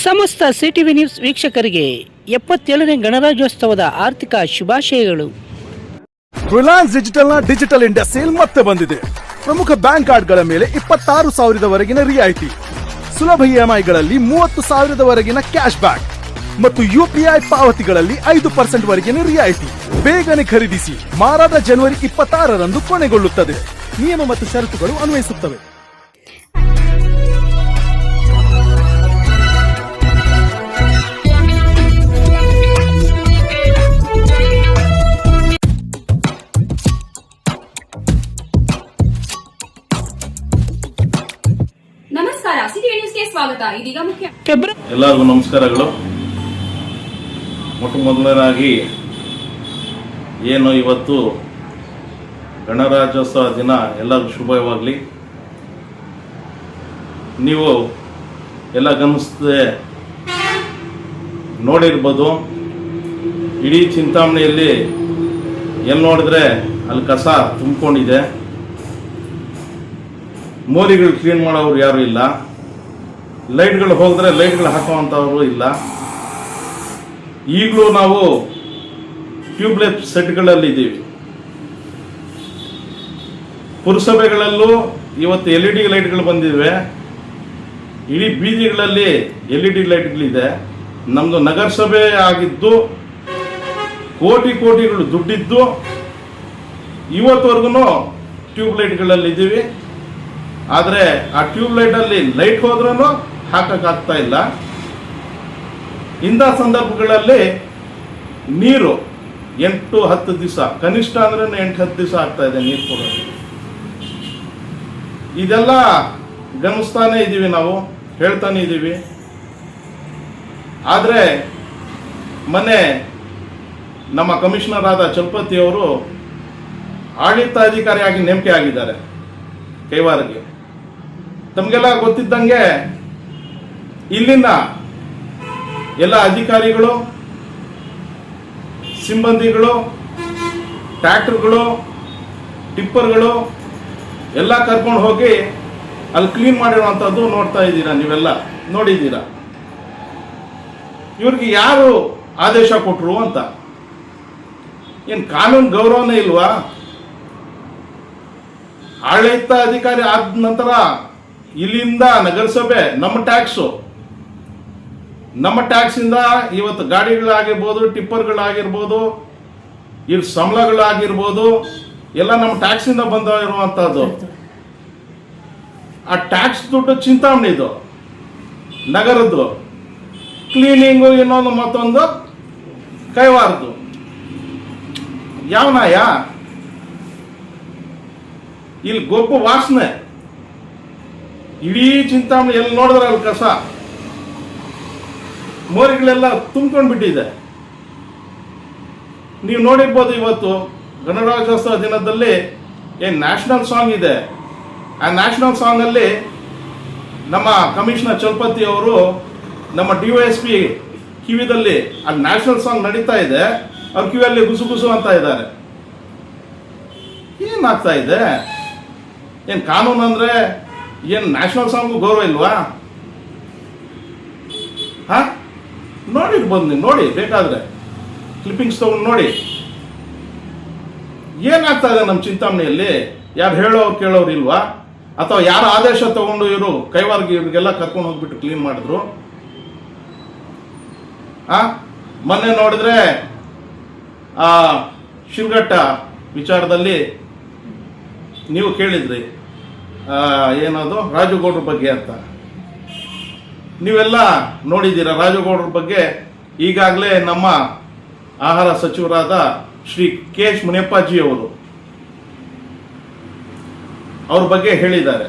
ಸಮಸ್ತ CTV news ವೀಕ್ಷಕರಿಗೆ ಎಪ್ಪತ್ತೇಳನೇ ಗಣರಾಜ್ಯೋತ್ಸವದ ಆರ್ಥಿಕ ಶುಭಾಶಯಗಳು. ರಿಲಯನ್ಸ್ ಡಿಜಿಟಲ್ನ ಡಿಜಿಟಲ್ ಇಂಡಿಯಾ ಸೇಲ್ ಮತ್ತೆ ಬಂದಿದೆ. ಪ್ರಮುಖ ಬ್ಯಾಂಕ್ ಕಾರ್ಡ್ಗಳ ಮೇಲೆ ಇಪ್ಪತ್ತಾರು ಸಾವಿರದವರೆಗಿನ ರಿಯಾಯಿತಿ. ಸುಲಭ ಇಎಂಐಗಳಲ್ಲಿ ಮೂವತ್ತು ಸಾವಿರದವರೆಗಿನ ಕ್ಯಾಶ್ ಬ್ಯಾಕ್ ಮತ್ತು ಯುಪಿಐ ಪಾವತಿಗಳಲ್ಲಿ ಐದು ಪರ್ಸೆಂಟ್ ವರೆಗಿನ ರಿಯಾಯಿತಿ. ಬೇಗನೆ ಖರೀದಿಸಿ ಮಾರಾಟ ಜನವರಿ ಇಪ್ಪತ್ತಾರರಂದು ಕೊನೆಗೊಳ್ಳುತ್ತದೆ. ನಿಯಮ ಮತ್ತು ಷರತ್ತುಗಳು ಅನ್ವಯಿಸುತ್ತವೆ. ಸ್ವಾಗತ. ಇದೀಗ ಮುಖ್ಯ. ಎಲ್ಲರಿಗೂ ನಮಸ್ಕಾರಗಳು. ಮೊಟ್ಟ ಮೊದಲನೇದಾಗಿ ಏನು ಇವತ್ತು ಗಣರಾಜ್ಯೋತ್ಸವ ದಿನ ಎಲ್ಲರಿಗೂ ಶುಭವಾಗಲಿ. ನೀವು ಎಲ್ಲ ಗಮನಿಸದೆ ನೋಡಿರ್ಬೋದು ಇಡೀ ಚಿಂತಾಮಣಿಯಲ್ಲಿ ಎಲ್ಲಿ ನೋಡಿದ್ರೆ ಅಲ್ಲಿ ಕಸ ತುಂಬಿಕೊಂಡಿದೆ. ಮೋರಿಗಳು ಕ್ಲೀನ್ ಮಾಡೋರು ಯಾರು ಇಲ್ಲ. ಲೈಟ್ಗಳು ಹೋದ್ರೆ ಲೈಟ್ಗಳು ಹಾಕುವಂಥವ್ರು ಇಲ್ಲ. ಈಗಲೂ ನಾವು ಟ್ಯೂಬ್ಲೈಟ್ ಸೆಟ್ಗಳಲ್ಲಿ ಇದ್ದೀವಿ. ಪುರಸಭೆಗಳಲ್ಲೂ ಇವತ್ತು ಎಲ್ ಇ ಡಿ ಲೈಟ್ಗಳು ಬಂದಿವೆ. ಇಡೀ ಬೀದಿಗಳಲ್ಲಿ ಎಲ್ ಇ ಡಿ ಲೈಟ್ಗಳಿದೆ. ನಮ್ಮದು ನಗರಸಭೆ ಆಗಿದ್ದು ಕೋಟಿ ಕೋಟಿಗಳು ದುಡ್ಡಿದ್ದು ಇವತ್ತವರೆಗೂ ಟ್ಯೂಬ್ ಲೈಟ್ಗಳಲ್ಲಿ ಇದ್ದೀವಿ. ಆದರೆ ಆ ಟ್ಯೂಬ್ಲೈಟಲ್ಲಿ ಲೈಟ್ ಹೋದ್ರೂ ಹಾಕಕ್ಕಾಗ್ತಾ ಇಲ್ಲ. ಇಂಥ ಸಂದರ್ಭಗಳಲ್ಲಿ ನೀರು ಎಂಟು ಹತ್ತು ದಿವಸ, ಕನಿಷ್ಠ ಅಂದ್ರೆ ಎಂಟು ಹತ್ತು ದಿವಸ ಆಗ್ತಾ ಇದೆ ನೀರು ಕೊಡೋದು ಇದೆಲ್ಲ ಗಮನಿಸ್ತಾನೆ ಇದ್ದೀವಿ ನಾವು, ಹೇಳ್ತಾನೆ ಇದ್ದೀವಿ. ಆದರೆ ಮೊನ್ನೆ ನಮ್ಮ ಕಮಿಷನರ್ ಆದ ಚಲಪತಿ ಅವರು ಆಡಳಿತಾಧಿಕಾರಿಯಾಗಿ ನೇಮಕೆ ಆಗಿದ್ದಾರೆ ಕೈವಾರಿಗೆ ತಮಗೆಲ್ಲ ಗೊತ್ತಿದ್ದಂಗೆ ಇಲ್ಲಿನ ಎಲ್ಲ ಅಧಿಕಾರಿಗಳು, ಸಿಬ್ಬಂದಿಗಳು, ಟ್ರ್ಯಾಕ್ಟರ್ಗಳು, ಟಿಪ್ಪರ್ಗಳು ಎಲ್ಲ ಕರ್ಕೊಂಡು ಹೋಗಿ ಅಲ್ಲಿ ಕ್ಲೀನ್ ಮಾಡಿರುವಂಥದ್ದು ನೋಡ್ತಾ ಇದ್ದೀರಾ ನೀವೆಲ್ಲ? ನೋಡಿದ್ದೀರಾ? ಇವ್ರಿಗೆ ಯಾರು ಆದೇಶ ಕೊಟ್ಟರು ಅಂತ? ಏನು ಕಾನೂನು ಗೌರವನೇ ಇಲ್ವಾ? ಆಡಳಿತ ಅಧಿಕಾರಿ ಆದ ನಂತರ ಇಲ್ಲಿಂದ ನಗರಸಭೆ, ನಮ್ಮ ಟ್ಯಾಕ್ಸು. ನಮ್ಮ ಟ್ಯಾಕ್ಸ್ ಇಂದ ಇವತ್ತು ಗಾಡಿಗಳಾಗಿರ್ಬೋದು ಟಿಪ್ಪರ್ಗಳಾಗಿರ್ಬೋದು ಇಲ್ಲಿ ಸಂಬಳಗಳಾಗಿರ್ಬೋದು ಎಲ್ಲ ನಮ್ಮ ಟ್ಯಾಕ್ಸ್ ಇಂದ ಇರುವಂಥದ್ದು ಆ ಟ್ಯಾಕ್ಸ್ ದುಡ್ಡು ಚಿಂತಾಮಣಿದು ನಗರದ್ದು. ಕ್ಲೀನಿಂಗು ಇನ್ನೊಂದು ಮತ್ತೊಂದು ಕೈವಾರದು ಯಾವ ನಾಯ ಇಲ್ಲಿ ಗೊಬ್ಬು ವಾಸನೆ. ಇಡೀ ಚಿಂತಾಮಣಿ ಎಲ್ಲಿ ನೋಡಿದ್ರೆ ಅಲ್ಲಿ ಕಸ? ಮೋರಿಗಳೆಲ್ಲ ತುಂಬ್ಕೊಂಡು ಬಿಟ್ಟಿದೆ ನೀವು ನೋಡಿರ್ಬೋದು ಇವತ್ತು ಗಣರಾಜ್ಯೋತ್ಸವ ದಿನದಲ್ಲಿ ಏನು ನ್ಯಾಷನಲ್ ಸಾಂಗ್ ಇದೆ. ಆ ನ್ಯಾಷನಲ್ ಸಾಂಗಲ್ಲಿ ನಮ್ಮ ಕಮಿಷನರ್ ಚಲಪತಿ ಅವರು ನಮ್ಮ ಡಿ ಎಸ್ ಪಿ ಕಿವಿದಲ್ಲಿ ಆ ನ್ಯಾಷನಲ್ ಸಾಂಗ್ ನಡೀತಾ ಇದೆ. ಅವ್ರ ಕಿವಿಯಲ್ಲಿ ಗುಸು ಗುಸು ಅಂತ ಇದ್ದಾರೆ. ಏನಾಗ್ತಾ ಇದೆ? ಏನು ಕಾನೂನು ಅಂದ್ರೆ ಏನು ನ್ಯಾಷನಲ್ ಸಾಂಗು ಗೌರವ ಇಲ್ವಾ? ಹಾ? ನೋಡಿರ್ಬೋದು ನೀವು ನೋಡಿ, ಬೇಕಾದ್ರೆ ಕ್ಲಿಪ್ಪಿಂಗ್ಸ್ ತಗೊಂಡು ನೋಡಿ. ಏನಾಗ್ತಾ ಇದೆ ನಮ್ಮ ಚಿಂತಾಮಣಿಯಲ್ಲಿ? ಯಾರು ಹೇಳೋರು ಕೇಳೋರು ಇಲ್ವಾ? ಅಥವಾ ಯಾರ ಆದೇಶ ತಗೊಂಡು ಇವರು ಕೈವಾರಿಗೆ ಇವ್ರಿಗೆಲ್ಲ ಕರ್ಕೊಂಡು ಹೋಗ್ಬಿಟ್ಟು ಕ್ಲೀನ್ ಮಾಡಿದ್ರು? ಆ, ಮೊನ್ನೆ ನೋಡಿದ್ರೆ, ಆ, ಶಿವಘಟ್ಟ ವಿಚಾರದಲ್ಲಿ ನೀವು ಕೇಳಿದ್ರಿ. ಏನದು? ರಾಜುಗೌಡ್ರ ಬಗ್ಗೆ ಅಂತ. ನೀವೆಲ್ಲ ನೋಡಿದ್ದೀರ ರಾಜಗೌಡರ ಬಗ್ಗೆ? ಈಗಾಗಲೇ ನಮ್ಮ ಆಹಾರ ಸಚಿವರಾದ ಶ್ರೀ ಕೆ ಎಚ್ ಮುನಿಯಪ್ಪಾಜಿ ಅವರು ಅವ್ರ ಬಗ್ಗೆ ಹೇಳಿದ್ದಾರೆ.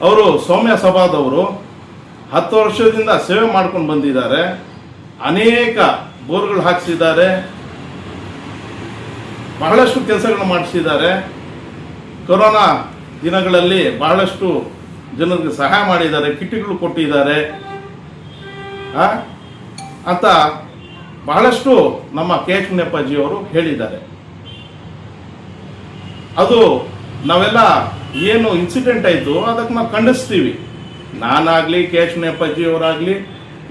ಅವರು ಸೌಮ್ಯ ಸಭಾದವರು, ಹತ್ತು ವರ್ಷದಿಂದ ಸೇವೆ ಮಾಡ್ಕೊಂಡು ಬಂದಿದ್ದಾರೆ. ಅನೇಕ ಬೋರ್ಗಳು ಹಾಕಿಸಿದ್ದಾರೆ. ಬಹಳಷ್ಟು ಕೆಲಸಗಳನ್ನು ಮಾಡಿಸಿದ್ದಾರೆ. ಕೊರೋನಾ ದಿನಗಳಲ್ಲಿ ಬಹಳಷ್ಟು ಜನರಿಗೆ ಸಹಾಯ ಮಾಡಿದ್ದಾರೆ ಕಿಟ್ಗಳು ಕೊಟ್ಟಿದ್ದಾರೆ? ಅಂತ ಬಹಳಷ್ಟು ನಮ್ಮ ಕೆ ಎಚ್ ಮುನಿಯಪ್ಪಾಜಿ ಅವರು ಹೇಳಿದ್ದಾರೆ. ಅದು ನಾವೆಲ್ಲ ಏನು ಇನ್ಸಿಡೆಂಟ್ ಆಯಿತು, ಅದಕ್ಕೆ ನಾವು ಖಂಡಿಸ್ತೀವಿ. ನಾನಾಗಲಿ ಕೇಶನೆ ಅವರಾಗಲಿ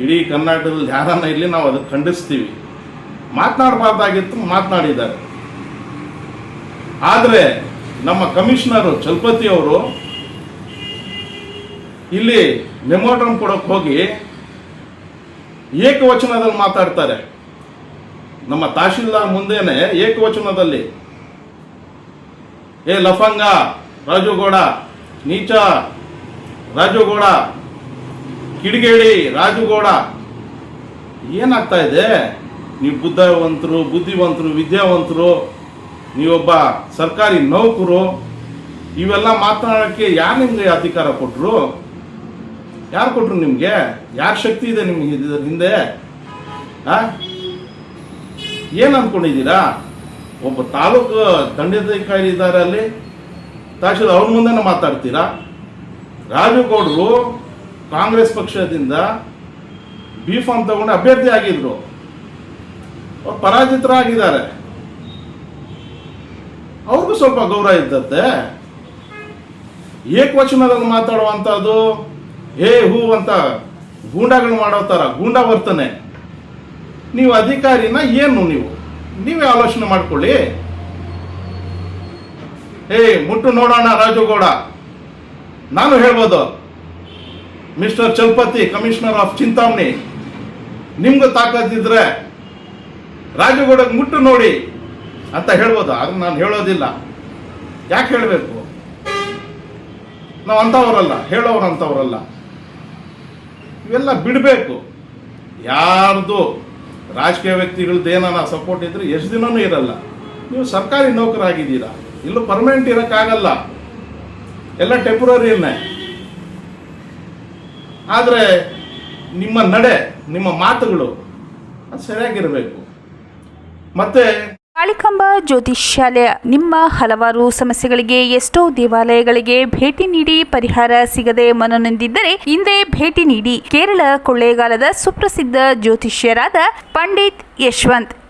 ಇಡೀ ಕರ್ನಾಟಕದಲ್ಲಿ ಯಾರನ್ನ ಇರಲಿ ನಾವು ಅದಕ್ಕೆ ಖಂಡಿಸ್ತೀವಿ. ಮಾತನಾಡಬಾರ್ದಾಗಿತ್ತು, ಮಾತನಾಡಿದ್ದಾರೆ. ಆದರೆ ನಮ್ಮ ಕಮಿಷನರು ಚಲಪತಿ ಅವರು ಇಲ್ಲಿ ಮೆಮೋಟಮ್ ಕೊಡೋಕೆ ಹೋಗಿ ಏಕವಚನದಲ್ಲಿ ಮಾತಾಡ್ತಾರೆ. ನಮ್ಮ ತಹಶೀಲ್ದಾರ್ ಮುಂದೆನೆ ಏಕವಚನದಲ್ಲಿ, ಏ ಲಫಂಗ, ರಾಜುಗೌಡ, ನೀಚ, ರಾಜುಗೌಡ, ಕಿಡಿಗೇಡಿ, ರಾಜುಗೌಡ, ಏನಾಗ್ತಾ ಇದೆ? ನೀವು ಬುದ್ಧಿವಂತರು ಬುದ್ಧಿವಂತರು, ವಿದ್ಯಾವಂತರು, ನೀವೊಬ್ಬ ಸರ್ಕಾರಿ ನೌಕರು, ಇವೆಲ್ಲ ಮಾತನಾಡೋಕ್ಕೆ ಯಾರು ನಿಮಗೆ ಅಧಿಕಾರ ಕೊಟ್ಟರು ಯಾರು ಕೊಟ್ರು ನಿಮಗೆ? ಯಾರ ಶಕ್ತಿ ಇದೆ ನಿಮಗೆ ಇದರ ಹಿಂದೆ? ಏನು ಅಂದ್ಕೊಂಡಿದ್ದೀರಾ ಒಬ್ಬ ತಾಲೂಕು ದಂಡಾಧಿಕಾರಿ ಇದ್ದಾರೆ ಅಲ್ಲಿ. ತಹಶೀಲ್ ಅವ್ರ ಮುಂದೆ ಮಾತಾಡ್ತೀರಾ? ರಾಜುಗೌಡರು ಕಾಂಗ್ರೆಸ್ ಪಕ್ಷದಿಂದ ಬಿ ಫಾರ್ಮ್ ತಗೊಂಡು ಅಭ್ಯರ್ಥಿ ಆಗಿದ್ರು. ಪರಾಜಿತರಾಗಿದ್ದಾರೆ. ಅವ್ರಿಗೂ ಸ್ವಲ್ಪ ಗೌರವ ಇದ್ದತ್ತೆ ಏಕವಚನದಲ್ಲಿ ಮಾತಾಡುವಂಥದ್ದು ಹೇ ಹೂ ಅಂತ ಗೂಂಡಾಗಳು ಮಾಡೋ ಥರ ಗೂಂಡ ವರ್ತನೆ. ನೀವು ಅಧಿಕಾರಿನ ಏನು ನೀವು? ನೀವೇ ಆಲೋಚನೆ ಮಾಡ್ಕೊಳ್ಳಿ. ಹೇ, ಮುಟ್ಟು ನೋಡೋಣ ರಾಜುಗೌಡ. ನಾನು ಹೇಳ್ಬೋದು. Mister Chalapathi, commissioner of Chintamani, ನಿಮ್ಗೂ ತಾಕತ್ತಿದ್ರೆ ರಾಜುಗೌಡಗೆ ಮುಟ್ಟು ನೋಡಿ ಅಂತ ಹೇಳ್ಬೋದು, ಆದ್ರೆ ನಾನು ಹೇಳೋದಿಲ್ಲ. ಯಾಕೆ ಹೇಳಬೇಕು? ನಾವು ಅಂಥವರಲ್ಲ ಹೇಳೋರು ಅಂಥವರಲ್ಲ ಇವೆಲ್ಲ ಬಿಡಬೇಕು. ಯಾರ್ದು ರಾಜಕೀಯ ವ್ಯಕ್ತಿಗಳದ್ದು ಏನಾರ ಸಪೋರ್ಟ್ ಇದ್ದರೆ ಎಷ್ಟು ದಿನವೂ ಇರಲ್ಲ. ನೀವು ಸರ್ಕಾರಿ ನೌಕರಾಗಿದ್ದೀರಾ? ಇಲ್ಲೂ ಪರ್ಮನೆಂಟ್ ಇರೋಕ್ಕಾಗಲ್ಲ. ಎಲ್ಲ ಟೆಂಪ್ರರಿನೇ ಆದರೆ ನಿಮ್ಮ ನಡೆ, ನಿಮ್ಮ ಮಾತುಗಳು ಅದು ಸರಿಯಾಗಿರಬೇಕು. ಮತ್ತೆ ಕಾಳಿಕಾಂಬ ಜ್ಯೋತಿಷ್ಯಾಲಯ ನಿಮ್ಮ ಹಲವಾರು ಸಮಸ್ಯೆಗಳಿಗೆ ಎಷ್ಟೋ ದೇವಾಲಯಗಳಿಗೆ ಭೇಟಿ ನೀಡಿ ಪರಿಹಾರ ಸಿಗದೆ ಮನನೊಂದಿದ್ದರೆ ಹಿಂದೆ ಭೇಟಿ ನೀಡಿ. ಕೇರಳ ಕೊಳ್ಳೇಗಾಲದ ಸುಪ್ರಸಿದ್ಧ ಜ್ಯೋತಿಷ್ಯರಾದ ಪಂಡಿತ್ ಯಶವಂತ್.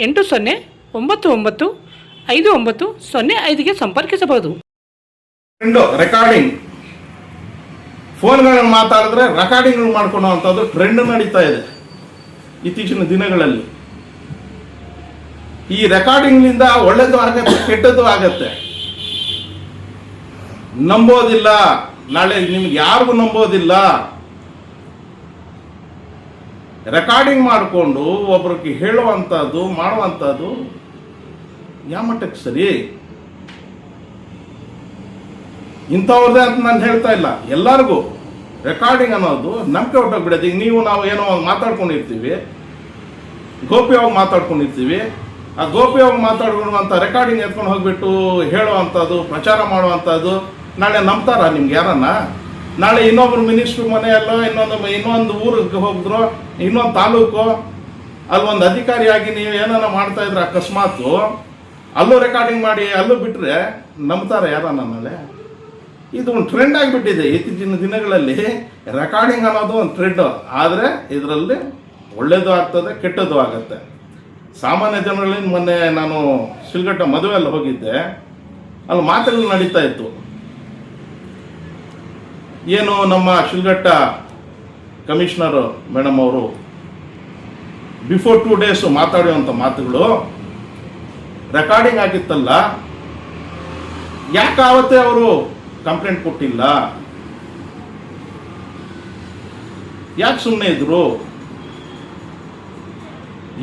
ಎಂಟು ಸೊನ್ನೆ ಒಂಬತ್ತು ಒಂಬತ್ತು ಐದು ಒಂಬತ್ತು ಸೊನ್ನೆ ಐದಿಗೆ ಸಂಪರ್ಕಿಸಬಹುದು. ರೆಕಾರ್ಡಿಂಗ್ ಫೋನ್ಗಳನ್ನು ಮಾತಾಡಿದ್ರೆ ರೆಕಾರ್ಡಿಂಗ್ ಮಾಡ್ಕೊಳ್ಳೋ ಟ್ರೆಂಡ್ ನಡೀತಾ ಇದೆ ಇತ್ತೀಚಿನ ದಿನಗಳಲ್ಲಿ. ಈ ರೆಕಾರ್ಡಿಂಗ್ನಿಂದ ಒಳ್ಳೇದು ಆಗತ್ತೆ, ಕೆಟ್ಟದ್ದು ಆಗತ್ತೆ. ನಂಬೋದಿಲ್ಲ. ನಾಳೆ ನಿಮ್ಗೆ ಯಾರಿಗೂ ನಂಬೋದಿಲ್ಲ. ರೆಕಾರ್ಡಿಂಗ್ ಮಾಡಿಕೊಂಡು ಒಬ್ರಿಗೆ ಹೇಳುವಂಥದ್ದು ಮಾಡುವಂಥದ್ದು ಯಾವ ಮಟ್ಟಕ್ಕೆ ಸರಿ? ಇಂಥವ್ರದ್ದೇ ಅಂತ ನಾನು ಹೇಳ್ತಾ ಇಲ್ಲ. ಎಲ್ಲರಿಗೂ ರೆಕಾರ್ಡಿಂಗ್ ಅನ್ನೋದು ನಂಬಿಕೆ ಹೊಟ್ಟೋಗ್ಬಿಡೋದು ಈಗ ನೀವು ನಾವು ಏನೋ ಮಾತಾಡ್ಕೊಂಡಿರ್ತೀವಿ ಗೋಪ್ಯವಾಗಿ ಮಾತಾಡ್ಕೊಂಡಿರ್ತೀವಿ, ಆ ಗೋಪ್ಯವಾಗಿ ಮಾತಾಡ್ಕೊಳ್ಳುವಂಥ ರೆಕಾರ್ಡಿಂಗ್ ಎತ್ಕೊಂಡು ಹೋಗಿಬಿಟ್ಟು ಹೇಳುವಂಥದ್ದು, ಪ್ರಚಾರ ಮಾಡುವಂಥದ್ದು ನಾಳೆ ನಂಬ್ತಾರ ನಿಮ್ಗೆ ಯಾರನ್ನ? ನಾಳೆ ಇನ್ನೊಬ್ರು ಮಿನಿಸ್ಟ್ರು ಮನೆಯಲ್ಲೋ ಇನ್ನೊಂದು ಇನ್ನೊಂದು ಊರಿಗೆ ಹೋಗಿದ್ರು, ಇನ್ನೊಂದು ತಾಲೂಕು, ಅಲ್ಲೊಂದು ಅಧಿಕಾರಿಯಾಗಿ ನೀವು ಏನಾರ ಮಾಡ್ತಾ ಇದ್ರೆ ಅಕಸ್ಮಾತು, ಅಲ್ಲೂ ರೆಕಾರ್ಡಿಂಗ್ ಮಾಡಿ, ಅಲ್ಲೂ ಬಿಟ್ಟರೆ ನಂಬ್ತಾರೆ ಯಾರ ನನ್ನಲ್ಲಿ? ಇದು ಒಂದು ಟ್ರೆಂಡ್ ಆಗಿಬಿಟ್ಟಿದೆ ಇತ್ತೀಚಿನ ದಿನಗಳಲ್ಲಿ. ರೆಕಾರ್ಡಿಂಗ್ ಅನ್ನೋದು ಒಂದು ಟ್ರೆಂಡ್ ಆದರೆ ಇದರಲ್ಲಿ ಒಳ್ಳೇದು ಆಗ್ತದೆ, ಕೆಟ್ಟದ್ದು ಆಗುತ್ತೆ. ಸಾಮಾನ್ಯ ಜನಗಳಿಂದ ಮೊನ್ನೆ ನಾನು ಶಿಲ್ಘಟ್ಟ ಮದುವೆಯಲ್ಲಿ ಹೋಗಿದ್ದೆ. ಅಲ್ಲಿ ಮಾತುಗಳು ನಡೀತಾ ಇತ್ತು. ಏನು ನಮ್ಮ ಶಿಲ್ಘಟ್ಟ ಕಮಿಷನರ್ ಮೇಡಮ್ ಅವರು ಬಿಫೋರ್ ಟೂ ಡೇಸ್ ಮಾತಾಡುವಂಥ ಮಾತುಗಳು ರೆಕಾರ್ಡಿಂಗ್ ಆಗಿತ್ತಲ್ಲ ಯಾಕೆ ಆವತ್ತೇ ಅವರು ಕಂಪ್ಲೇಂಟ್ ಕೊಟ್ಟಿಲ್ಲ? ಯಾಕೆ ಸುಮ್ಮನೆ ಇದ್ರು?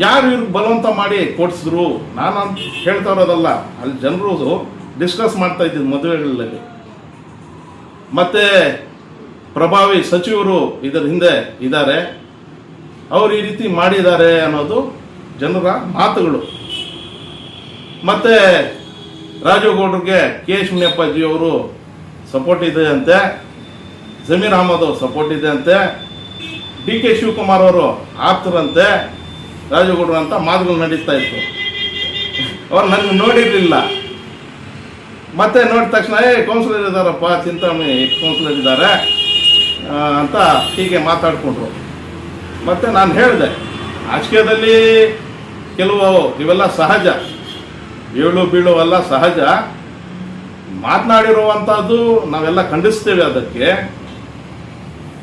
ಯಾರು ಇವ್ರಿಗೆ ಬಲವಂತ ಮಾಡಿ ಕೊಡಿಸಿದ್ರು? ನಾನು ಅಂತ ಹೇಳ್ತಾ ಇರೋದಲ್ಲ, ಅಲ್ಲಿ ಜನರು ಡಿಸ್ಕಸ್ ಮಾಡ್ತಾ ಇದ್ದಿದ್ದು ಮದುವೆಗಳಲ್ಲಿ. ಮತ್ತೆ ಪ್ರಭಾವಿ ಸಚಿವರು ಇದರ ಹಿಂದೆ ಇದ್ದಾರೆ. ಅವರು ಈ ರೀತಿ ಮಾಡಿದ್ದಾರೆ ಅನ್ನೋದು ಜನರ ಮಾತುಗಳು. ಮತ್ತೆ ರಾಜೇಗೌಡರಿಗೆ ಕೆ ಶಿವಣ್ಣಪ್ಪಾಜಿ ಅವರು ಸಪೋರ್ಟ್ ಇದೆ ಅಂತೆ ಜಮೀರ್ ಅಹಮದ್ ಅವರು ಸಪೋರ್ಟ್ ಇದೆ ಅಂತೆ ಡಿ ಕೆ ಶಿವಕುಮಾರ್ ಅವರು ಆಪ್ತರಂತೆ ರಾಜೇಗೌಡರು ಅಂತ ಮಾತುಗಳು ನಡೀತಾ ಇತ್ತು. ಅವ್ರು ನನಗೆ ನೋಡಿರಲಿಲ್ಲ. ಮತ್ತೆ ನೋಡಿದ ತಕ್ಷಣ, ಏ ಕೌನ್ಸಿಲರ್ ಇದ್ದಾರಪ್ಪ, ಚಿಂತಾಮಣಿ ಕೌನ್ಸಿಲರ್ ಇದ್ದಾರೆ. ಅಂತ ಹೀಗೆ ಮಾತಾಡಿಕೊಂಡ್ರು. ಮತ್ತು ನಾನು ಹೇಳಿದೆ, ರಾಜಕೀಯದಲ್ಲಿ ಕೆಲವು ಇವೆಲ್ಲ ಸಹಜ ಏಳು ಬೀಳು ಎಲ್ಲ ಸಹಜ. ಮಾತನಾಡಿರುವಂಥದ್ದು ನಾವೆಲ್ಲ ಖಂಡಿಸ್ತೇವೆ ಅದಕ್ಕೆ.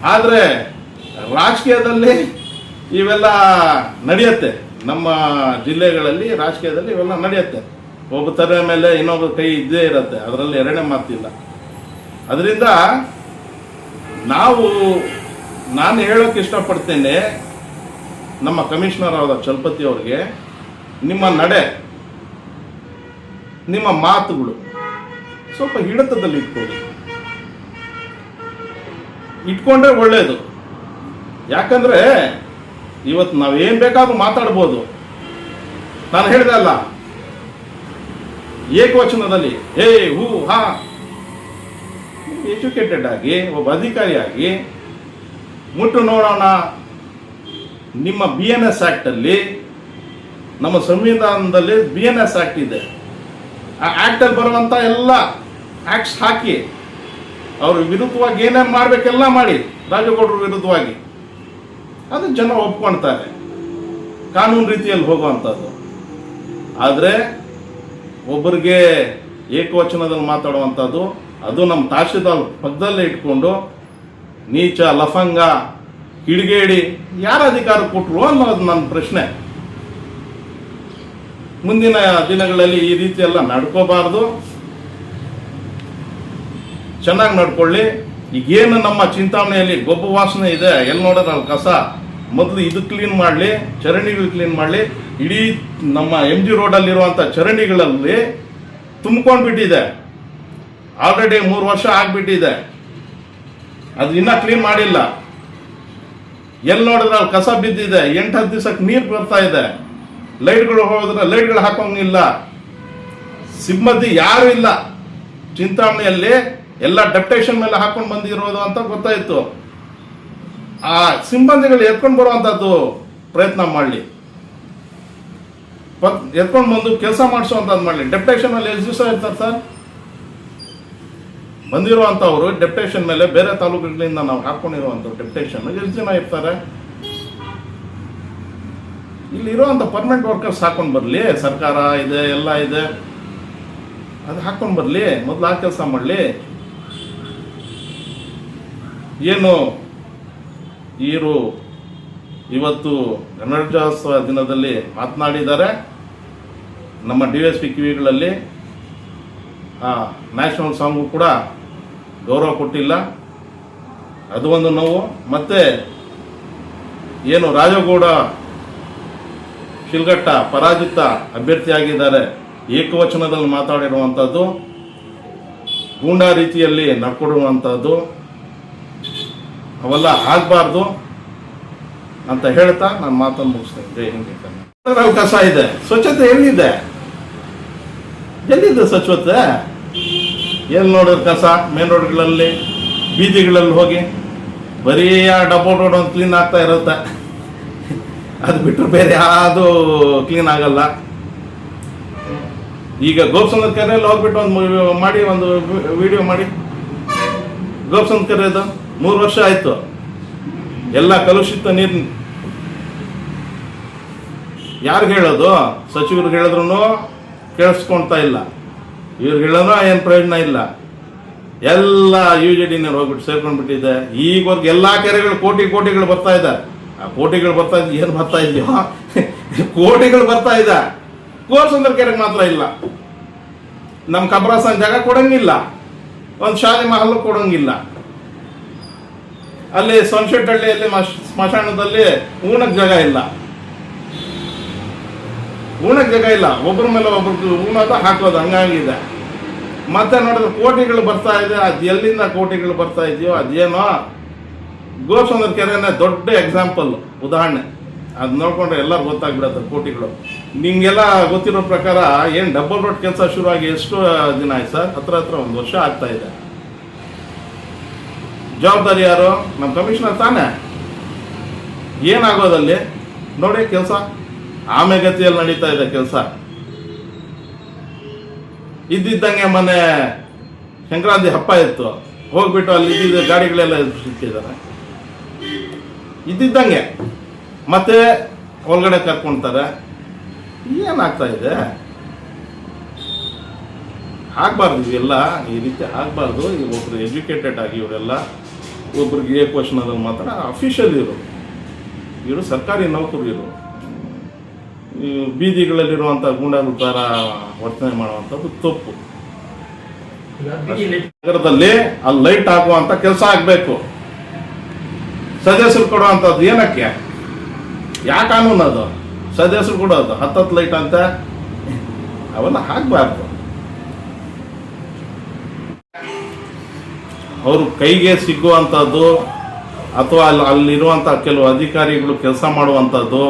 ಆದರೆ ರಾಜಕೀಯದಲ್ಲಿ ಇವೆಲ್ಲ ನಡೆಯುತ್ತೆ. ನಮ್ಮ ಜಿಲ್ಲೆಗಳಲ್ಲಿ ರಾಜಕೀಯದಲ್ಲಿ ಇವೆಲ್ಲ ನಡೆಯುತ್ತೆ. ಒಬ್ಬ ತರ ಮೇಲೆ ಇನ್ನೊಬ್ಬ ಕೈ ಇದ್ದೇ ಇರುತ್ತೆ. ಅದರಲ್ಲಿ ಎರಡನೇ ಮಾತಿಲ್ಲ. ಅದರಿಂದ ನಾವು, ನಾನು ಹೇಳೋಕ್ಕೆ ಇಷ್ಟಪಡ್ತೇನೆ ನಮ್ಮ ಕಮಿಷನರ್ ಆದ ಚಲಪತಿ ಅವ್ರಿಗೆ, ನಿಮ್ಮ ನಡೆ, ನಿಮ್ಮ ಮಾತುಗಳು ಸ್ವಲ್ಪ ಹಿಡಿತದಲ್ಲಿ ಇಟ್ಕೊಳ್ಳಿ. ಇಟ್ಕೊಂಡ್ರೆ ಒಳ್ಳೆಯದು ಯಾಕಂದ್ರೆ ಇವತ್ತು ನಾವೇನ್ ಬೇಕಾದ್ರೂ ಮಾತಾಡ್ಬೋದು. ನಾನು ಹೇಳಿದೆ ಅಲ್ಲ, ಏಕವಚನದಲ್ಲಿ ಹೇ ಹೂ, ಹಾ ಎಜುಕೇಟೆಡ್ ಆಗಿ, ಒಬ್ಬ ಅಧಿಕಾರಿಯಾಗಿ ಮುಟ್ಟು ನೋಡೋಣ. ನಿಮ್ಮ ಬಿ ಎನ್ ಎಸ್ ಆ್ಯಕ್ಟಲ್ಲಿ ನಮ್ಮ ಸಂವಿಧಾನದಲ್ಲಿ ಬಿ ಎನ್ ಎಸ್ ಆ್ಯಕ್ಟ್ ಇದೆ. ಆ ಆ್ಯಕ್ಟಲ್ಲಿ ಬರುವಂಥ ಎಲ್ಲ ಆ್ಯಕ್ಟ್ಸ್ ಹಾಕಿ, ಅವ್ರ ವಿರುದ್ಧವಾಗಿ ಏನೇನು ಮಾಡಬೇಕೆಲ್ಲ ಮಾಡಿ, ರಾಜಗೌಡರ ವಿರುದ್ಧವಾಗಿ. ಅದು ಜನ ಒಪ್ಕೊಳ್ತಾರೆ. ಕಾನೂನು ರೀತಿಯಲ್ಲಿ ಹೋಗುವಂಥದ್ದು. ಆದರೆ ಒಬ್ಬರಿಗೆ ಏಕವಚನದಲ್ಲಿ ಮಾತಾಡುವಂಥದ್ದು ಅದು ನಮ್ಮ ತಹಶೀಲ್ದಾರ್ ಪಕ್ಕದಲ್ಲೇ ಇಟ್ಕೊಂಡು ನೀಚ, ಲಫಂಗ, ಕಿಡಿಗೇಡಿ, ಯಾರ ಅಧಿಕಾರ ಕೊಟ್ಟರು ಅನ್ನೋದು ನನ್ನ ಪ್ರಶ್ನೆ. ಮುಂದಿನ ದಿನಗಳಲ್ಲಿ ಈ ರೀತಿ ಎಲ್ಲ ನಡ್ಕೋಬಾರ್ದು. ಚೆನ್ನಾಗಿ ನಡ್ಕೊಳ್ಳಿ. ಈಗೇನು ನಮ್ಮ ಚಿಂತಾಮಣಿಯಲ್ಲಿ ಗೊಬ್ಬ ವಾಸನೆ ಇದೆ ಎಲ್ಲಿ ನೋಡಿದ್ರೆ ಅಲ್ಲಿ ಕಸ? ಮೊದಲು ಇದು ಕ್ಲೀನ್ ಮಾಡಲಿ ಚರಂಡಿಗಳು ಕ್ಲೀನ್ ಮಾಡಲಿ. ಇಡೀ ನಮ್ಮ ಎಂ ಜಿ ರೋಡಲ್ಲಿರುವಂಥ ಚರಂಡಿಗಳಲ್ಲಿ ತುಂಬ್ಕೊಂಡು ಬಿಟ್ಟಿದೆ ಆಲ್ರೆಡಿ ಮೂರು ವರ್ಷ ಆಗ್ಬಿಟ್ಟಿದೆ. ಅದು ಇನ್ನೂ ಕ್ಲೀನ್ ಮಾಡಿಲ್ಲ. ಎಲ್ಲಿ ನೋಡಿದ್ರೆ ಅಲ್ಲಿ ಕಸ ಬಿದ್ದಿದೆ. ಎಂಟು ಹತ್ತು ದಿವಸಕ್ಕೆ ನೀರು ಬರ್ತಾ ಇದೆ. ಲೈಟ್ಗಳು ಹೋದ್ರೆ ಲೈಟ್ಗಳು ಹಾಕೋಂಗಿಲ್ಲ. ಸಿಬ್ಬಂದಿ ಯಾರು ಇಲ್ಲ. ಚಿಂತಾಮಣಿಯಲ್ಲಿ ಎಲ್ಲ ಡೆಪ್ಟೇಷನ್ ಮೇಲೆ ಹಾಕೊಂಡು ಬಂದಿರೋದು ಅಂತ ಗೊತ್ತಾಯ್ತು. ಆ ಸಿಬ್ಬಂದಿಗಳು ಎತ್ಕೊಂಡು ಬರುವಂಥದ್ದು ಪ್ರಯತ್ನ ಮಾಡಲಿ. ಎತ್ಕೊಂಡು ಬಂದು ಕೆಲಸ ಮಾಡಿಸುವಂಥದ್ದು ಮಾಡಲಿ. ಡೆಪ್ಟೇಷನ್ ಅಲ್ಲಿ ಎಷ್ಟು ದಿವಸ ಇರ್ತಾರೆ ಸರ್? ಬಂದಿರುವಂಥವ್ರು ಡೆಪ್ಟೇಷನ್ ಮೇಲೆ ಬೇರೆ ತಾಲೂಕುಗಳಿಂದ ನಾವು ಹಾಕೊಂಡಿರುವಂಥ ಡೆಪ್ಟೇಷನ್ ಎಷ್ಟು ಜನ ಇರ್ತಾರೆ. ಇಲ್ಲಿ ಇರುವಂಥ ಪರ್ಮನೆಂಟ್ ವರ್ಕರ್ಸ್ ಹಾಕೊಂಡು ಬರಲಿ, ಸರ್ಕಾರ ಇದೆ, ಎಲ್ಲ ಇದೆ. ಅದು ಹಾಕೊಂಡು ಬರಲಿ, ಮೊದಲು ಆ ಕೆಲಸ ಮಾಡಲಿ. ಏನು? ಇವರು ಇವತ್ತು ಗಣರಾಜ್ಯೋತ್ಸವ ದಿನದಲ್ಲಿ ಮಾತನಾಡಿದ್ದಾರೆ. ನಮ್ಮ ಡಿ ಎಸ್ ಪಿ ಕಿವಿಗಳಲ್ಲಿ ನ್ಯಾಷನಲ್ ಸಾಂಗು ಕೂಡ ಗೌರವ ಕೊಟ್ಟಿಲ್ಲ. ಅದು ಒಂದು ನೋವು. ಮತ್ತು ಏನು ರಾಜಗೌಡ ಶಿಲ್ಘಟ್ಟ ಪರಾಜಿತ ಅಭ್ಯರ್ಥಿಯಾಗಿದ್ದಾರೆ ಏಕವಚನದಲ್ಲಿ ಮಾತಾಡಿರುವಂಥದ್ದು ಗೂಂಡಾ ರೀತಿಯಲ್ಲಿ ನಡ್ಕೊಡುವಂಥದ್ದು ಅವೆಲ್ಲ ಆಗಬಾರ್ದು ಅಂತ ಹೇಳ್ತಾ ನಾನು ಮಾತನ್ನು ಮುಗಿಸ್ತೇನೆ. ಜೈ ಕಸ. ಇದೆ. ಸ್ವಚ್ಛತೆ ಎಲ್ಲಿದೆ? ಎಲ್ಲಿದೆ ಸ್ವಚ್ಛತೆ? ಎಲ್ಲಿ ನೋಡಿದ್ರೆ ಕಸ? ಮೇನ್ ರೋಡ್ಗಳಲ್ಲಿ ಬೀದಿಗಳಲ್ಲಿ ಹೋಗಿ ಬರೀ ಆ ಡಬಲ್ ರೋಡ್ ಒಂದು ಕ್ಲೀನ್ ಆಗ್ತಾ ಇರುತ್ತೆ. ಅದು ಬಿಟ್ಟರೆ ಬೇರೆ ಯಾವುದು ಕ್ಲೀನ್ ಆಗಲ್ಲ. ಈಗ ಗೋಪ್ಸಂದ್ ಕೆರೆಯಲ್ಲಿ ಹೋಗ್ಬಿಟ್ಟು ಒಂದು ಮಾಡಿ, ಒಂದು ವಿಡಿಯೋ ಮಾಡಿ. ಗೋಪ್ಸಂದ್ ಕೆರೆದು ಮೂರು ವರ್ಷ ಆಯಿತು. ಎಲ್ಲ ಕಲುಷಿತ ನೀರು. ಯಾರಿಗೆ ಹೇಳೋದು? ಸಚಿವರು ಹೇಳಿದ್ರು ಕೇಳಿಸ್ಕೊಳ್ತಾ ಇಲ್ಲ. ಇವ್ರಿಗೆ ಹೇಳಿದ್ರು ಏನು ಪ್ರಯೋಜನ ಇಲ್ಲ. ಎಲ್ಲ ಯು ಜೆ ಡಿನ ಹೋಗ್ಬಿಟ್ಟು ಸೇರ್ಕೊಂಡ್ಬಿಟ್ಟಿದೆ. ಈಗವರೆಗೆ ಎಲ್ಲ ಕೆರೆಗಳು ಕೋಟಿ ಕೋಟಿಗಳು ಬರ್ತಾ ಇದೆ. ಆ ಕೋಟಿಗಳು ಬರ್ತಾ ಇದೆ, ಏನು ಬರ್ತಾ ಇದೆಯೋ? ಕೋಟಿಗಳು ಬರ್ತಾ ಇದೆ. ಕೋರ್ಸಂದ್ರ ಕೆರೆಗೆ ಮಾತ್ರ ಇಲ್ಲ. ನಮ್ಮ ಕಬ್ರಾಸನ್ ಜಾಗ ಕೊಡಂಗಿಲ್ಲ. ಒಂದು ಶಾಲೆ ಮಹಲ್ ಕೊಡಂಗಿಲ್ಲ. ಅಲ್ಲಿ ಸೊನ್ಶೆಟ್ಟಹಳ್ಳಿಯಲ್ಲಿ ಮಶ್- ಸ್ಮಶಾನದಲ್ಲಿ ಊನಕ್ಕೆ ಜಾಗ ಇಲ್ಲ. ಊಣಕ್ ಜಾಗ ಇಲ್ಲ. ಒಬ್ಬರ ಮೇಲೆ ಒಬ್ರು ಊಣದ ಹಾಕೋದು ಹಂಗಾಗಿದೆ. ಮತ್ತೆ ನೋಡಿದ್ರೆ ಕೋಟಿಗಳು ಬರ್ತಾ ಇದೆ. ಅದು ಎಲ್ಲಿಂದ ಕೋಟಿಗಳು ಬರ್ತಾ ಇದೆಯೋ, ಅದೇನೋ. ಗೋಸಂದ್ರ ಕೆರೆನೇ ದೊಡ್ಡ ಎಕ್ಸಾಂಪಲ್ ಉದಾಹರಣೆ. ಅದು ನೋಡ್ಕೊಂಡ್ರೆ ಎಲ್ಲ ಗೊತ್ತಾಗ್ಬಿಡತ್ತೆ ಕೋಟಿಗಳು. ನಿಮ್ಗೆಲ್ಲ ಗೊತ್ತಿರೋ ಪ್ರಕಾರ ಏನು ಡಬಲ್ ರೋಡ್ ಕೆಲಸ ಶುರುವಾಗಿ ಎಷ್ಟು ದಿನ ಆಯ್ತು ಸರ್? ಹತ್ರ ಹತ್ರ ಒಂದು ವರ್ಷ ಆಗ್ತಾ ಇದೆ. ಜವಾಬ್ದಾರಿ ಯಾರು? ನಮ್ಮ ಕಮಿಷನರ್ ತಾನೇ. ಏನಾಗೋದಲ್ಲಿ ನೋಡಿ ಕೆಲಸ. ಆಮೆಗತಿಯಲ್ಲಿ ನಡೀತಾ ಇದೆ ಕೆಲಸ. ಇದ್ದಿದ್ದಂಗೆ ಮೊನ್ನೆ ಸಂಕ್ರಾಂತಿ ಹಬ್ಬ ಇತ್ತು. ಹೋಗ್ಬಿಟ್ಟು ಅಲ್ಲಿ ಇದ್ದಿದ್ದ ಗಾಡಿಗಳೆಲ್ಲ ಸಿಕ್ಕಿದ್ದಾರೆ. ಇದ್ದಿದ್ದಂಗೆ ಮತ್ತೆ ಒಳಗಡೆ ಕರ್ಕೊಂತಾರೆ ಏನಾಗ್ತಾ ಇದೆ? ಆಗ್ಬಾರ್ದು ಇವೆಲ್ಲ. ಈ ರೀತಿ ಆಗ್ಬಾರ್ದು. ಒಬ್ರು ಎಜುಕೇಟೆಡ್ ಆಗಿ ಇವರೆಲ್ಲ ಒಬ್ರಿಗೆ ಎ ಕ್ವಶನ್ ಅದ್ರಲ್ಲಿ ಮಾತ್ರ ಅಫಿಷಿಯಲ್ ಇರು ಇವರು ಸರ್ಕಾರಿ ನೌಕರರು ಬೀದಿಗಳಲ್ಲಿರುವಂಥ ಗೂಂಡಾಗಳ ಥರ ವರ್ತನೆ ಮಾಡುವಂಥದ್ದು ತಪ್ಪು. ನಗರದಲ್ಲಿ ಅಲ್ಲಿ ಲೈಟ್ ಹಾಕುವಂತ ಕೆಲಸ ಆಗ್ಬೇಕು. ಸದಸ್ಯರು ಕೊಡುವಂಥದ್ದು ಏನಕ್ಕೆ? ಯಾವ ಕಾನೂನು ಅದು? ಸದಸ್ಯರು ಕೊಡೋದು ಹತ್ತತ್ತು ಲೈಟ್ ಅಂತ ಅವೆಲ್ಲ ಹಾಕ್ಬಾರ್ದು. ಅವರು ಕೈಗೆ ಸಿಗುವಂಥದ್ದು ಅಥವಾ ಅಲ್ಲಿ ಅಲ್ಲಿರುವಂಥ ಕೆಲವು ಅಧಿಕಾರಿಗಳು ಕೆಲಸ ಮಾಡುವಂಥದ್ದು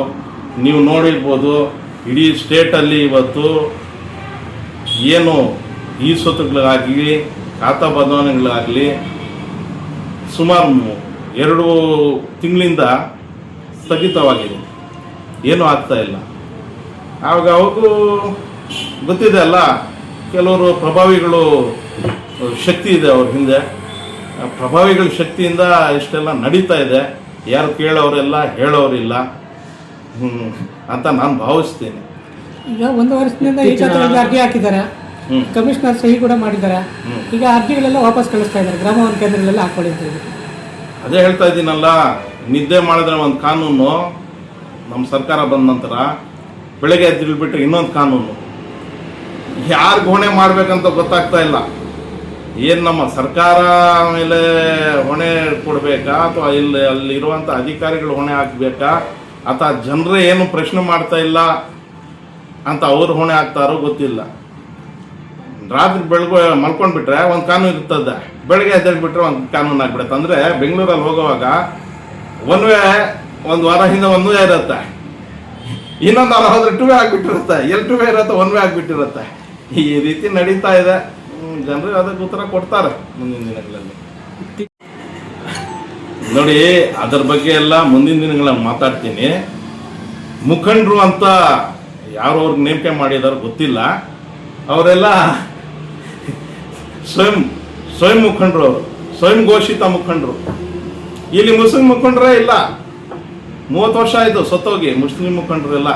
ನೀವು ನೋಡಿರ್ಬೋದು, ಇಡೀ ಸ್ಟೇಟಲ್ಲಿ ಇವತ್ತು ಏನು ಈ ಸ್ವತ್ತುಗಳಾಗಲಿ ಖಾತಾ ಬದಲಾವಣೆಗಳಾಗಲಿ ಸುಮಾರು ಎರಡು ತಿಂಗಳಿಂದ ಸ್ಥಗಿತವಾಗಿದೆ. ಏನೂ ಆಗ್ತಾಯಿಲ್ಲ ಆವಾಗ ಅವರು ಗೊತ್ತಿದೆ ಅಲ್ಲ, ಕೆಲವರು ಪ್ರಭಾವಿಗಳು ಶಕ್ತಿ ಇದೆ ಅವ್ರ ಹಿಂದೆ. ಪ್ರಭಾವಿಗಳ ಶಕ್ತಿಯಿಂದ ಇಷ್ಟೆಲ್ಲ ನಡೀತಾ ಇದೆ. ಯಾರು ಕೇಳೋರೆಲ್ಲ ಹೇಳೋರಿಲ್ಲ. ಅಂತ ನಾನು ಭಾವಿಸ್ತೀನಿ. ಈಗ ಒಂದು ವರ್ಷದಿಂದ ಈಗ ಅರ್ಜಿ ಹಾಕಿದ್ದಾರೆ. ಕಮಿಷನರ್ ಸಹಿ ಕೂಡ ಮಾಡಿದ್ದಾರೆ. ಈಗ ಅರ್ಜಿಗಳೆಲ್ಲ ವಾಪಸ್ ಕಳಿಸ್ತಾ ಇದ್ದಾರೆ. ಗ್ರಾಮ ಕೇಂದ್ರಗಳೆಲ್ಲ ಹಾಕೊಳ್ಳಿ ಅಂತ ಹೇಳಿ. ಅದೇ ಹೇಳ್ತಾ ಇದ್ದೀನಲ್ಲ ನಿದ್ದೆ ಮಾಡಿದ್ರೆ ಒಂದು ಕಾನೂನು ನಮ್ಮ ಸರ್ಕಾರ ಬಂದ ನಂತರ ಬೆಳಗ್ಗೆ ಎದ್ದಿಳ್ಬಿಟ್ರೆ ಇನ್ನೊಂದು ಕಾನೂನು. ಯಾರು ಹೊಣೆ ಮಾಡಬೇಕಂತ ಗೊತ್ತಾಗ್ತಾ ಇಲ್ಲ. ಏನು ನಮ್ಮ ಸರ್ಕಾರ ಮೇಲೆ ಹೊಣೆ ಕೊಡಬೇಕಾ ಅಥವಾ ಇಲ್ಲಿ ಅಲ್ಲಿರುವಂಥ ಅಧಿಕಾರಿಗಳು ಹೊಣೆ ಹಾಕ್ಬೇಕಾ? ಅಥವಾ ಜನರೇ ಏನು ಪ್ರಶ್ನೆ ಮಾಡ್ತಾ ಇಲ್ಲ ಅಂತ ಅವ್ರು ಹೊಣೆ ಆಗ್ತಾರೋ ಗೊತ್ತಿಲ್ಲ. ರಾತ್ರಿ ಬೆಳಗ್ಗೆ ಮಲ್ಕೊಂಡ್ಬಿಟ್ರೆ ಒಂದು ಕಾನೂನು ಇರ್ತದೆ. ಬೆಳಗ್ಗೆ ಎದ್ದೇಳ್ಬಿಟ್ರೆ ಒಂದು ಕಾನೂನು ಆಗ್ಬಿಡುತ್ತೆ. ಅಂದರೆ ಬೆಂಗಳೂರಲ್ಲಿ ಹೋಗುವಾಗ ಒನ್ ವೇ ಒಂದು ವಾರ ಹಿಂದೆ ಒನ್ ವೇ ಇರುತ್ತೆ. ಇನ್ನೊಂದು ವಾರ ಹೋದ್ರೆ ಟೂ ವೇ ಆಗಿಬಿಟ್ಟಿರುತ್ತೆ. ಎಲ್ಲಿ ಟೂ ವೇ ಇರುತ್ತೆ ಒನ್ ವೇ ಆಗಿಬಿಟ್ಟಿರುತ್ತೆ. ಈ ರೀತಿ ನಡೀತಾ ಇದೆ. ಜನರು ಅದಕ್ಕೆ ಉತ್ತರ ಕೊಡ್ತಾರೆ ಮುಂದಿನ ದಿನಗಳಲ್ಲಿ. ನೋಡಿ, ಅದರ ಬಗ್ಗೆ ಎಲ್ಲ ಮುಂದಿನ ದಿನಗಳಲ್ಲಿ ಮಾತಾಡ್ತೀನಿ. ಮುಖಂಡರು ಅಂತ ಯಾರು ಅವ್ರಿಗೆ ನೇಮಕೆ ಮಾಡಿದಾರೋ ಗೊತ್ತಿಲ್ಲ. ಅವರೆಲ್ಲ ಸ್ವಯಂ ಸ್ವಯಂ ಮುಖಂಡರು ಅವರು, ಸ್ವಯಂ ಘೋಷಿತ ಮುಖಂಡರು. ಇಲ್ಲಿ ಮುಸ್ಲಿಂ ಮುಖಂಡರೇ ಇಲ್ಲ. ಮೂವತ್ತು ವರ್ಷ ಆಯಿತು ಸತ್ತೋಗಿ ಮುಸ್ಲಿಂ ಮುಖಂಡರೆಲ್ಲ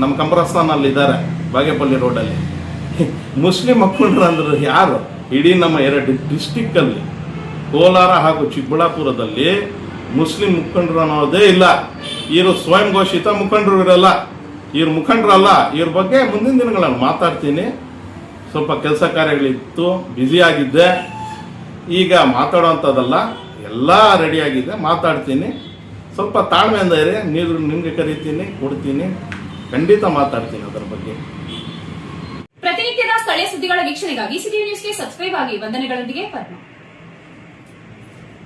ನಮ್ಮ ಕಂಬರಸ್ಥಾನಲ್ಲಿ ಇದ್ದಾರೆ ಬಾಗೇಪಲ್ಲಿ ರೋಡಲ್ಲಿ. ಮುಸ್ಲಿಂ ಮುಖಂಡರು ಅಂದ್ರೆ ಯಾರು? ಇಡೀ ನಮ್ಮ ಎರಡು ಡಿಸ್ಟಿಕ್ಕಲ್ಲಿ ಕೋಲಾರ ಹಾಗೂ ಚಿಕ್ಕಬಳ್ಳಾಪುರದಲ್ಲಿ ಮುಸ್ಲಿಂ ಮುಖಂಡರು ಅನ್ನೋದೇ ಇಲ್ಲ. ಇವರು ಸ್ವಯಂ ಘೋಷಿತ ಮುಖಂಡರು ಇರಲ್ಲ. ಇವ್ರ ಮುಖಂಡರಲ್ಲ. ಇವ್ರ ಬಗ್ಗೆ ಮುಂದಿನ ದಿನಗಳಲ್ಲಿ ಮಾತಾಡ್ತೀನಿ. ಸ್ವಲ್ಪ ಕೆಲಸ ಕಾರ್ಯಗಳಿತ್ತು. ಬ್ಯುಸಿ ಆಗಿದ್ದೆ. ಈಗ ಮಾತಾಡೋವಂಥದ್ದಲ್ಲ. ಎಲ್ಲ ರೆಡಿಯಾಗಿದೆ ಮಾತಾಡ್ತೀನಿ. ಸ್ವಲ್ಪ ತಾಳ್ಮೆ ಅಂದರೆ ನೀರು ನಿಮಗೆ ಕರಿತೀನಿ, ಕೊಡ್ತೀನಿ. ಖಂಡಿತ ಮಾತಾಡ್ತೀನಿ ಅದರ ಬಗ್ಗೆ. ಪ್ರತಿನಿತ್ಯದ ಸ್ಥಳೀಯ ಸುದ್ದಿಗಳ ವೀಕ್ಷಣೆಗಾಗಿ ಸಿಟಿ ನ್ಯೂಸ್ಗೆ ಸಬ್ಸ್ಕ್ರೈಬ್ ಆಗಿ. ವಂದನೆಗಳೊಂದಿಗೆ ಪದ್ಮ.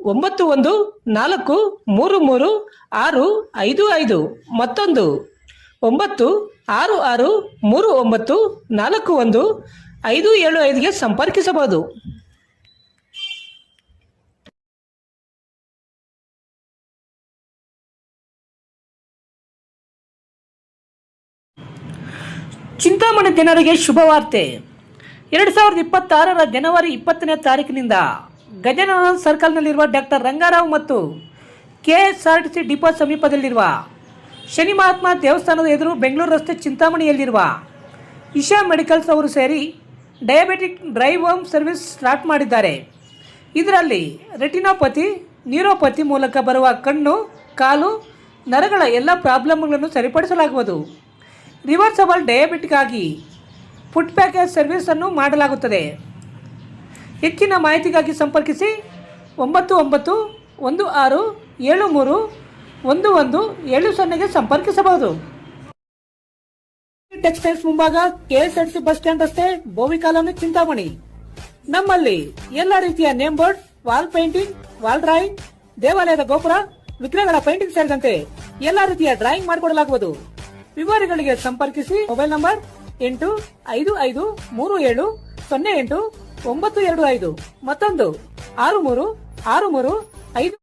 ಒಂಬತ್ತು ಒಂದು, ನಾಲ್ಕು, ಮೂರು ಮೂರು, ಆರು, ಐದು ಐದು. ಮತ್ತೊಂದು. ಒಂಬತ್ತು, ಆರು ಆರು, ಮೂರು, ಒಂಬತ್ತು, ನಾಲ್ಕು, ಒಂದು, ಐದು, ಏಳು, ಐದುಗೆ ಸಂಪರ್ಕಿಸಬಹುದು. ಚಿಂತಾಮಣಿ ಜನರಿಗೆ ಶುಭವಾರ್ತೆ. ಎರಡು ಸಾವಿರದ ಇಪ್ಪತ್ತಾರರ ಜನವರಿ ಇಪ್ಪತ್ತನೇ ತಾರೀಕಿನಿಂದ ಗಜಾನನ ಸರ್ಕಲ್ನಲ್ಲಿರುವ ಡಾಕ್ಟರ್ ರಂಗಾರಾವ್ ಮತ್ತು K S R T C depot ಸಮೀಪದಲ್ಲಿರುವ ಶನಿ ಮಹಾತ್ಮ ದೇವಸ್ಥಾನದ ಎದುರು ಬೆಂಗಳೂರು ರಸ್ತೆ ಚಿಂತಾಮಣಿಯಲ್ಲಿರುವ ಇಶಾ ಮೆಡಿಕಲ್ಸ್ ಅವರು ಸೇರಿ diabetic drive home service start ಮಾಡಿದ್ದಾರೆ. ಇದರಲ್ಲಿ ರೆಟಿನೋಪತಿ, ನ್ಯೂರೋಪತಿ ಮೂಲಕ ಬರುವ ಕಣ್ಣು, ಕಾಲು, ನರಗಳ ಎಲ್ಲ ಪ್ರಾಬ್ಲಮ್ಗಳನ್ನು ಸರಿಪಡಿಸಲಾಗುವುದು. ರಿವರ್ಸಬಲ್ ಡಯಾಬಿಟಿಕ್ ಆಗಿ ಫುಡ್ ಪ್ಯಾಕೇಜ್ ಸರ್ವಿಸನ್ನು ಮಾಡಲಾಗುತ್ತದೆ. ಹೆಚ್ಚಿನ ಮಾಹಿತಿಗಾಗಿ ಸಂಪರ್ಕಿಸಿ ಒಂಬತ್ತು ಒಂಬತ್ತು ಒಂದು ಆರು ಏಳು ಮೂರು ಒಂದು ಒಂದು ಏಳು ಸೊನ್ನೆಗೆ ಸಂಪರ್ಕಿಸಬಹುದು. ಟೆಕ್ಸ್ಟೈಲ್ಸ್ ಮುಂಭಾಗ ಕೆಎಸ್ಆರ್ಸಿ ಬಸ್ ಸ್ಟ್ಯಾಂಡ್ ರಸ್ತೆ ಬೋವಿ ಕಾಲೋನಿ ಚಿಂತಾಮಣಿ. ನಮ್ಮಲ್ಲಿ ಎಲ್ಲ ರೀತಿಯ name board, wall painting, wall drawing, ದೇವಾಲಯದ ಗೋಪುರ, ವಿಗ್ರಹಗಳ ಪೇಂಟಿಂಗ್ ಸೇರಿದಂತೆ ಎಲ್ಲ ರೀತಿಯ ಡ್ರಾಯಿಂಗ್ ಮಾಡಿಕೊಡಲಾಗುವುದು. ವಿವರಗಳಿಗೆ ಸಂಪರ್ಕಿಸಿ ಮೊಬೈಲ್ ನಂಬರ್ ಎಂಟು ಐದು ಐದು ಮೂರು ಏಳು ಸೊನ್ನೆ ಎಂಟು ಒಂಬತ್ತು ಎರಡು ಐದು. ಮತ್ತೊಂದು. ಆರು ಮೂರು ಆರು ಮೂರು ಐದು